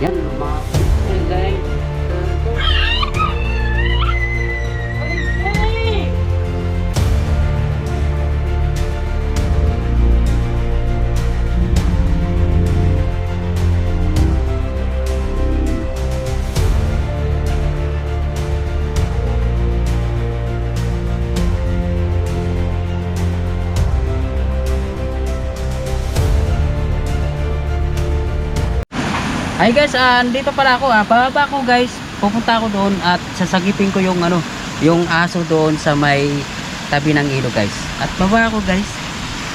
Yan, mga Ay guys, ah, andito pala ako. Ah. Bababa ako guys. Pupunta ako doon at sasagipin ko yung ano, yung aso doon sa may tabi ng ilog guys. At baba ako guys.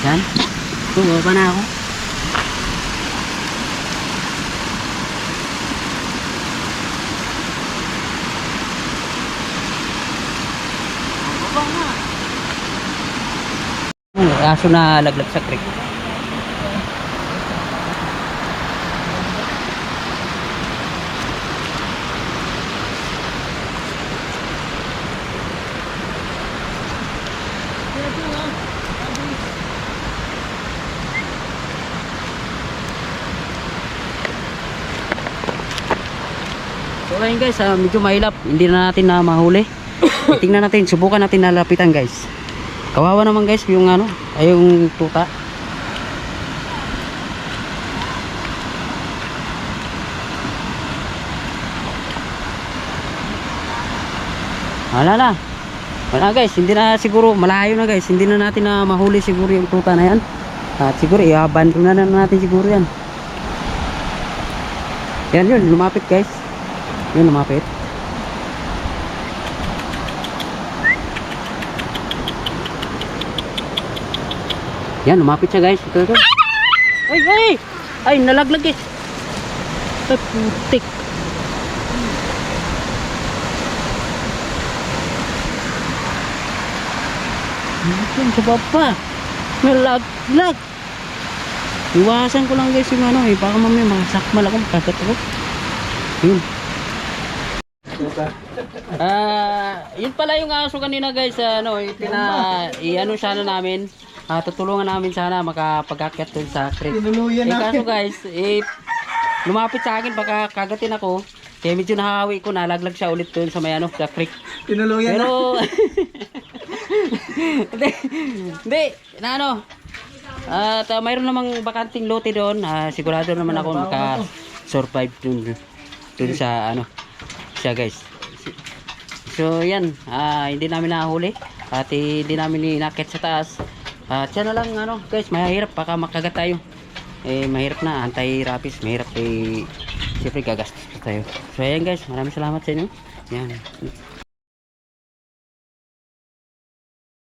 Yan. Baba na ako. Aso na laglag sa creek. So ayun guys, ah, medyo mahilap. Hindi na natin na mahuli. Tingnan natin, subukan natin nalapitan guys. Kawawa naman guys yung ano, ay yung tuta. Wala na. Wala guys, hindi na siguro malayo na guys. Hindi na natin na mahuli siguro yung tuta na yan. At siguro i-abandon na natin siguro yan. Yan yun, lumapit guys. Yun, lumapit. Yan, lumapit siya guys. Ito, ito. Ay, ay! Ay, nalaglag guys. Ay, putik. Yan, sa baba. Nalaglag. Iwasan ko lang guys yung ano eh. Baka mamaya masakmal ako. Kagat ako. Yun. Ah, yun pala yung aso kanina guys, ano, itina i-ano sana namin. Ah, tutulungan namin sana makapag-akyat dun sa creek. Tinuluyan Eh kaso guys, eh lumapit sa akin baka kagatin ako. Kaya medyo nahawi ko, nalaglag siya ulit dun sa may ano, sa creek. Tinuluyan. Pero Hindi, hindi, na ano. At ah, mayroon namang bakanting lote doon. Ah, sigurado naman ako maka-survive dun, dun sa ano, siya guys. So yan, ah, hindi namin nahuli at hindi namin inakit sa taas. At yan na lang ano guys, mahirap baka makagat tayo. Eh mahirap na, anti-rapis, mahirap eh siyempre gagastos tayo. So ayan guys, maraming salamat sa inyo. Yan.